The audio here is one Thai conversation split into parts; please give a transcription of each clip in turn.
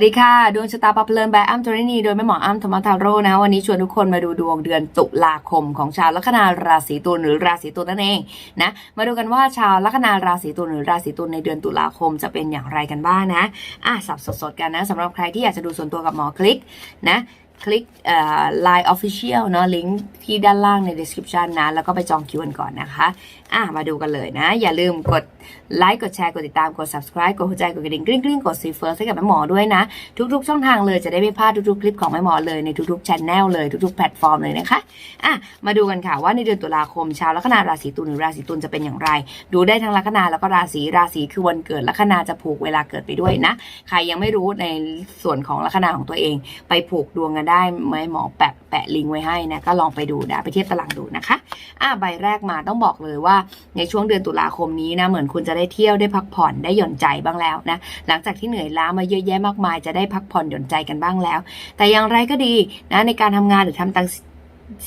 วัสดีค่ะดวงชะตาปับเพลินแบบอ้ำจรินีโดยแม่หมออ้ำธรรมทาโร่นะวันนี้ชวนทุกคนมาดูดวงเดือนตุลาคมของชาวลัคนาราศีตุลหรือราศีตุลนั่นเองนะมาดูกันว่าชาวลัคนาราศีตุลหรือราศีตุลในเดือนตุลาคมจะเป็นอย่างไรกันบ้างนะอะสับสดๆกันนะสำหรับใครที่อยากจะดูส่วนตัวกับหมอคลิกนะ คลิกเอ่อ Line Official เนาะลิงก์ที่ด้านล่างใน description นะ แล้วก็ไปจองคิวกันก่อนนะคะ อะ มาดูกันเลยนะ อย่าลืมกดไลค์กดแชร์กดติดตามกด subscribe กดหัวใจกดกระดิ่งกริ๊งกริ๊งกดซีเฟิร์สให้กับแม่หมอด้วยนะ ทุกๆ ช่องทางเลยจะได้ไม่พลาดทุกๆ คลิปของแม่หมอเลยในทุกๆ channel เลยทุกๆ แพลตฟอร์มเลยนะคะ อะ มาดูกันค่ะว่าในเดือนตุลาคมชาวลัคนาราศีตุลหรือราศีตุลจะเป็นอย่างไร ดูได้ทั้งลัคนาแล้วก็ราศีราศีคือวันเกิดลัคนาจะผูกเวลาเกิดไปด้วยนะ ใครยังไม่รู้ในส่วนของลัคนาของตัวเอง ไปผูกดวงกันได้ไหมหมอแปะแปะลิงก์ไว้ให้นะก็ลองไปดูนะไปเทียบตารางดูนะคะอะใบแรกมาต้องบอกเลยว่าในช่วงเดือนตุลาคมนี้นะเหมือนคุณจะได้เที่ยวได้พักผ่อนได้หย่อนใจบ้างแล้วนะหลังจากที่เหนื่อยล้ามาเยอะแยะมากมายจะได้พักผ่อนหย่อนใจกันบ้างแล้ว แต่อย่างไรก็ดีนะในการทำงานหรือทำตาง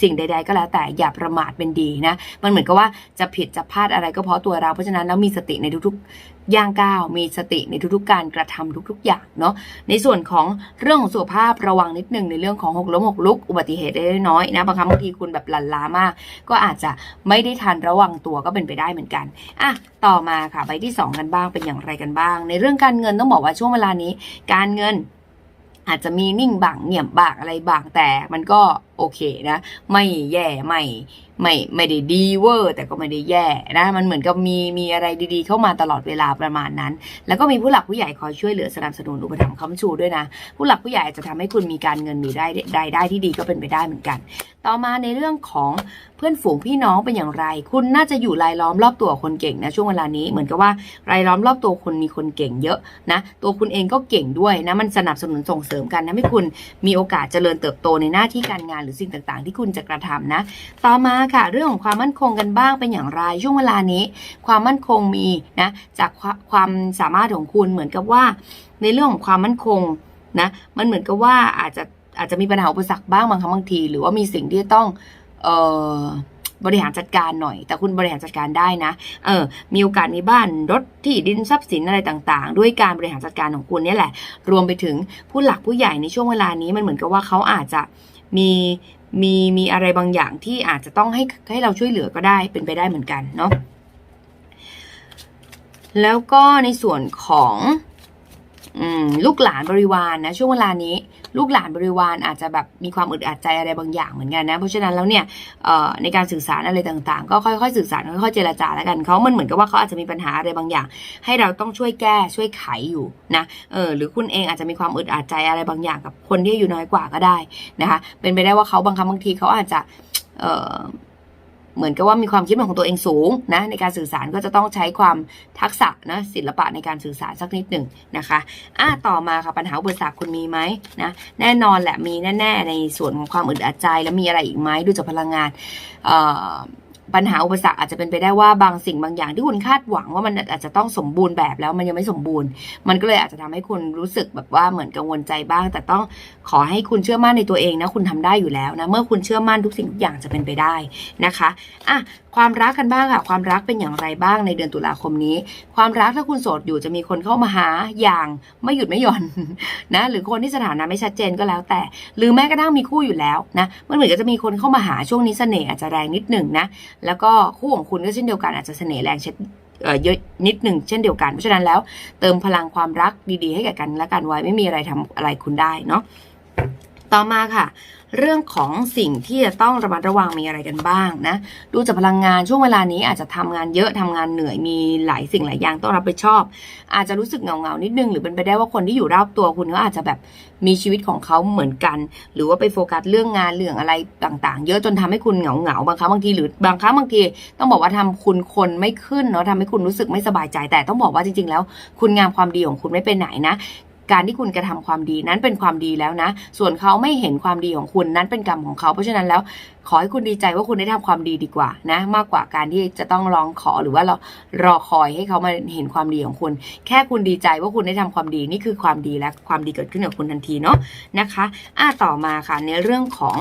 สิ่งใด ๆ ก็แล้วแต่อย่าประมาทเป็นดีนะมันเหมือนกับว่าจะผิดจะพลาดอะไรก็เพราะตัวเรา เพราะฉะนั้นแล้วมีสติในทุกๆย่างก้าวมีสติในทุกๆ การกระทำทุกๆ อย่างเนาะในส่วนของเรื่องของสุขภาพระวังนิดนึงในเรื่องของหกล้มหกลุก อุบัติเหตุเล็กน้อยนะบางครั้งบางทีคุณแบบหลั่นล้ามาก ก็อาจจะไม่ได้ทันระวังตัวก็เป็นไปได้เหมือนกันอะต่อมาค่ะใบที่ 2 กันบ้างเป็นอย่างไรกันบ้าง ในเรื่องการเงินต้องบอกว่าช่วงเวลานี้ การเงินอาจจะมีนิ่งบางเงียบบ้างอะไรบางแต่มันก็ อเคนะไม่แย่ไม่ไม่ไม่ได้ดีเวอร์ แต่ก็ไม่ได้แย่นะมันเหมือนกับมีมีอะไรดีๆ เข้ามาตลอดเวลาประมาณนั้น แล้วก็มีผู้หลักผู้ใหญ่คอยช่วยเหลือสนับสนุนอุปถัมภ์ค้ำชูด้วยนะ ผู้หลักผู้ใหญ่จะทำให้คุณมีการเงินมีได้รายได้ที่ดีก็เป็นไปได้เหมือนกัน ต่อมาในเรื่องของเพื่อนฝูงพี่น้องเป็นอย่างไร คุณน่าจะอยู่รายล้อมรอบตัวคนเก่งนะช่วงเวลานี้เหมือนกับว่ารายล้อมรอบตัวคุณมีคนเก่งเยอะนะ ตัวคุณเองก็เก่งด้วยนะมันสนับสนุนส่งเสริมกันนะให้คุณมีโอกาสเจริญเติบโตในหน้าที่การงานหรือสิ่งต่างๆ ที่คุณจะกระทำนะ ต่อมาค่ะเรื่องของความมั่นคงกันบ้างเป็นอย่างไรช่วงเวลานี้ ความมั่นคงมีนะจากความสามารถของคุณเหมือนกับว่า ในเรื่องของความมั่นคงนะมันเหมือนกับว่าอาจจะอาจจะมีปัญหาอุปสรรคบ้างบางครั้งบางที หรือว่ามีสิ่งที่ต้องเอ่อบริหารจัดการหน่อย แต่คุณบริหารจัดการได้นะ เออ มีโอกาสมีบ้านรถที่ดินทรัพย์สินอะไรต่างๆ ด้วยการบริหารจัดการของคุณเนี่ยแหละ รวมไปถึงผู้หลักผู้ใหญ่ในช่วงเวลานี้มันเหมือนกับว่าเขาอาจจะ มีมีมีอะไรบางอย่างที่อาจจะต้องให้ให้เราช่วยเหลือก็ได้เป็นไปได้เหมือนกันเนาะแล้วก็ในส่วนของ ลูกหลานบริวารนะช่วงเวลานี้ ลูกหลานบริวารอาจจะแบบมีความอึดอัดใจอะไรบางอย่างเหมือนกันนะเพราะฉะนั้นแล้วเนี่ยในการสื่อสารอะไรต่างๆ ก็ค่อยๆสื่อสารค่อยๆเจรจาแล้วกันเขามันเหมือนกับว่าเขาอาจจะมีปัญหาอะไรบางอย่าง ให้เราต้องช่วยแก้ช่วยไขอยู่นะเออหรือคุณเองอาจจะมีความอึดอัดใจอะไรบางอย่างกับคนที่อายู่น้อยกว่าก็ได้นะคะเป็นไปได้ว่าเขาบางครั้งบางทีเขาอาจจะเออ เหมือนกับว่ามีความคิดของตัวเองสูงนะในการสื่อสารก็จะต้องใช้ความทักษะนะศิลปะในการสื่อสารสักนิดหนึ่งนะคะอะต่อมาค่ะปัญหาอุปสรรคคุณมีไหมนะแน่นอนแหละมีแน่ ๆ ในส่วนของความอึดอัดใจ แล้วมีอะไรอีกไหมดูจากพลังงานเอ่อ ปัญหาอุปสรรคอาจจะเป็นไปได้ว่าบางสิ่งบางอย่างที่คุณคาดหวังว่ามันอาจจะต้องสมบูรณ์แบบแล้วมันยังไม่สมบูรณ์ มันก็เลยอาจจะทำให้คุณรู้สึกแบบว่าเหมือนกังวลใจบ้าง แต่ต้องขอให้คุณเชื่อมั่นในตัวเองนะคุณทำได้อยู่แล้วนะเมื่อคุณเชื่อมั่นทุกสิ่งทุกอย่างจะเป็นไปได้นะคะอะ ความรักกันบ้างค่ะ ความรักเป็นอย่างไรบ้างในเดือนตุลาคมนี้ ความรักถ้าคุณโสดอยู่จะมีคนเข้ามาหาอย่างไม่หยุดไม่หย่อนนะหรือคนที่สถานะไม่ชัดเจนก็แล้วแต่ หรือแม้กระทั่งมีคู่อยู่แล้วนะมันเหมือนกับจะมีคนเข้ามาหาช่วงนี้เสน่ห์อาจจะแรงนิดหนึ่งนะแล้วก็คู่ของคุณก็เช่นเดียวกันอาจจะเสน่ห์แรงเช่นเยอะนิดหนึ่งเช่นเดียวกันเพราะฉะนั้นแล้ว เติมพลังความรักดีๆ ให้แก่กันและกันไว้ไม่มีอะไรทำอะไรคุณได้เนาะ ต่อมาค่ะ เรื่องของสิ่งที่จะต้องระมัดระวังมีอะไรกันบ้างนะ ดูจากพลังงานช่วงเวลานี้อาจจะทำงานเยอะทำงานเหนื่อยมีหลายสิ่งหลายอย่างต้องรับผิดชอบ อาจจะรู้สึกเงาเงาๆนิดนึงหรือเป็นไปได้ว่าคนที่อยู่รอบตัวคุณก็อาจจะแบบมีชีวิตของเขาเหมือนกัน หรือว่าไปโฟกัสเรื่องงานเรื่องอะไรต่าง ๆ เยอะจนทำให้คุณเหงาเงาๆบางครั้งบางทีหรือบางครั้งบางที ต้องบอกว่าทำคุณคนไม่ขึ้นเนาะทำให้คุณรู้สึกไม่สบายใจ แต่ต้องบอกว่าจริง ๆ แล้ว คุณงามความดีของคุณไม่ไปไหนนะ การที่คุณกระทำความดีนั้นเป็นความดีแล้วนะ ส่วนเขาไม่เห็นความดีของคุณนั้นเป็นกรรมของเขา เพราะฉะนั้นแล้วขอให้คุณดีใจว่าคุณได้ทำความดีดีกว่านะ มากกว่าการที่จะต้องร้องขอหรือว่าเรารอคอยให้เขามาเห็นความดีของคุณ แค่คุณดีใจว่าคุณได้ทำความดีนี่คือความดีและความดีเกิดขึ้นกับคุณทันทีเนาะนะคะ อะต่อมาค่ะในเรื่องของ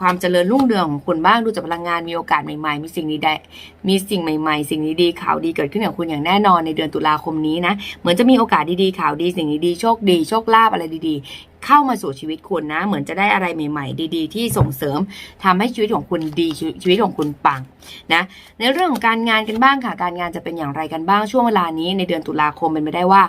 ความเจริญรุ่งเรืองของคุณบ้างดูจากพลังงานมีโอกาสใหม่ๆ มีสิ่งดีๆมีสิ่งใหม่ ๆ สิ่งดีๆข่าวดีเกิดขึ้นกับคุณอย่างแน่นอนในเดือนตุลาคมนี้นะเหมือนจะมีโอกาสดีๆข่าวดีสิ่งดีๆโชคดีโชคลาภอะไรดี เข้ามาสู่ชีวิตคุณนะ เหมือนจะได้อะไรใหม่ ๆ ดี ๆ ที่ส่งเสริมทำให้ชีวิตของคุณดีชีวิตของคุณปังนะในเรื่องของการงานกันบ้างค่ะ การงานจะเป็นอย่างไรกันบ้างช่วงเวลานี้ในเดือนตุลาคมเป็นไปได้ว่า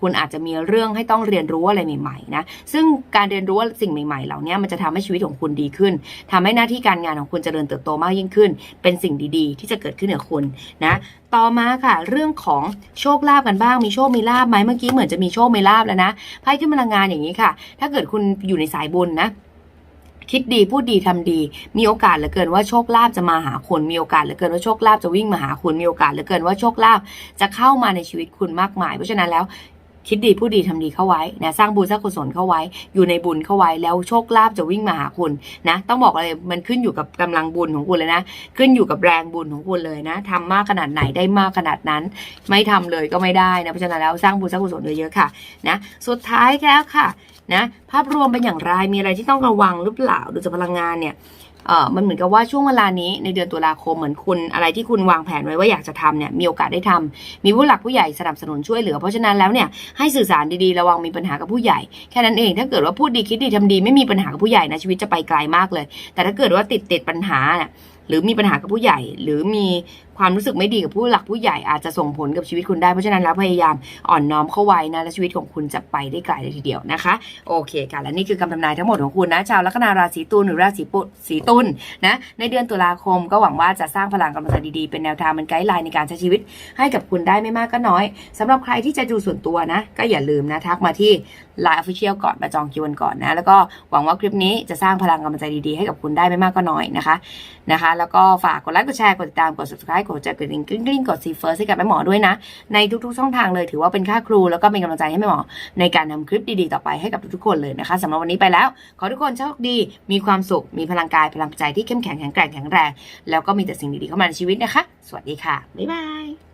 คุณอาจจะมีเรื่องให้ต้องเรียนรู้อะไรใหม่ๆนะซึ่งการเรียนรู้สิ่งใหม่ๆ เหล่านี้มันจะทำให้ชีวิตของคุณดีขึ้นทำให้หน้าที่การงานของคุณเจริญเติบโตมากยิ่งขึ้น เป็นสิ่งดีๆ ที่จะเกิดขึ้นกับคุณนะต่อมาค่ะ เรื่องของโชคลาภกันบ้างมีโชคมีลาภไหมเมื่อกี้เหมือนจะมีโชคมีลาภแล้วนะไพ่ขึ้นพลังงานอย่างนี้ค่ะถ้าเกิดคุณอยู่ในสายบุญนะคิดดีพูดดีทำดี มีโอกาสเหลือเกินว่าโชคลาภจะมาหาคุณมีโอกาสเหลือเกินว่าโชคลาภจะวิ่งมาหาคุณมีโอกาสเหลือเกินว่าโชคลาภจะเข้ามาในชีวิตคุณมากมาย เพราะฉะนั้นแล้ว คิดดีพูดดีทำดีเข้าไว้นะสร้างบุญสร้างกุศลเข้าไว้ อยู่ในบุญเข้าไว้แล้วโชคลาภจะวิ่งมาหาคุณนะ ต้องบอกเลยมันขึ้นอยู่กับกำลังบุญของคุณเลยนะ ขึ้นอยู่กับแรงบุญของคุณเลยนะทำมากขนาดไหนได้มากขนาดนั้น ไม่ทำเลยก็ไม่ได้นะเพราะฉะนั้นแล้วสร้างบุญสร้างกุศลเยอะๆค่ะนะสุดท้ายแล้วค่ะนะภาพรวมเป็นอย่างไรมีอะไรที่ต้องระวังหรือเปล่าดูจากพลังงานเนี่ย เอ่อมันเหมือนกับว่าช่วงเวลานี้ในเดือนตุลาคมเหมือนคุณอะไรที่คุณวางแผนไว้ว่าอยากจะทำเนี่ยมีโอกาสได้ทำมีผู้หลักผู้ใหญ่สนับสนุนช่วยเหลือ เพราะฉะนั้นแล้วเนี่ยให้สื่อสารดีๆระวังมีปัญหากับผู้ใหญ่แค่นั้นเอง ถ้าเกิดว่าพูดดีคิดดีทำดีไม่มีปัญหากับผู้ใหญ่นะชีวิตจะไปไกลมากเลย แต่ถ้าเกิดว่าติดติดปัญหาเนี่ยหรือมีปัญหากับผู้ใหญ่ หรือมี ความรู้สึกไม่ดีกับผู้หลักผู้ใหญ่อาจจะส่งผลกับชีวิตคุณได้ เพราะฉะนั้นแล้วพยายามอ่อนน้อมเข้าไว้นะ และชีวิตของคุณจะไปได้ไกลเลยทีเดียวนะคะ โอเคค่ะและนี่คือคำทำนายทั้งหมดของคุณนะ ชาวลัคนาราศีตุลหรือราศีปุสีตุลนะ ในเดือนตุลาคมก็หวังว่าจะสร้างพลังกำลังใจดีๆ เป็นแนวทางเป็นไกด์ไลน์ในการใช้ชีวิต ให้กับคุณได้ไม่มากก็น้อยสำหรับใครที่จะดูส่วนตัวนะ ก็อย่าลืมนะทักมาที่ Line Official ก่อนมาจองคิวกันก่อนนะ แล้วก็หวังว่าคลิปนี้จะสร้างพลังกำลังใจดีๆให้กับคุณได้ไม่มากก็น้อยนะคะนะคะ แล้วก็ฝากกดไลค์กดแชร์กดติดตามกด subscribe กดแจ้งกดดิ่งกริ๊งกริ๊งกดซีเฟิร์สให้กับแม่หมอด้วยนะ ในทุกๆช่องทางเลยถือว่าเป็นค่าครู แล้วก็เป็นกำลังใจให้แม่หมอ ในการทำคลิปดีๆ ต่อไปให้กับทุกๆคนเลยนะคะสำหรับวันนี้ไปแล้ว ขอทุกคนโชคดี มีความสุข มีพลังกายพลังใจที่เข้มแข็งแข็งแกร่งแข็งแรง แล้วก็มีแต่สิ่งดีๆเข้ามาในชีวิตนะคะ สวัสดีค่ะบ๊ายบาย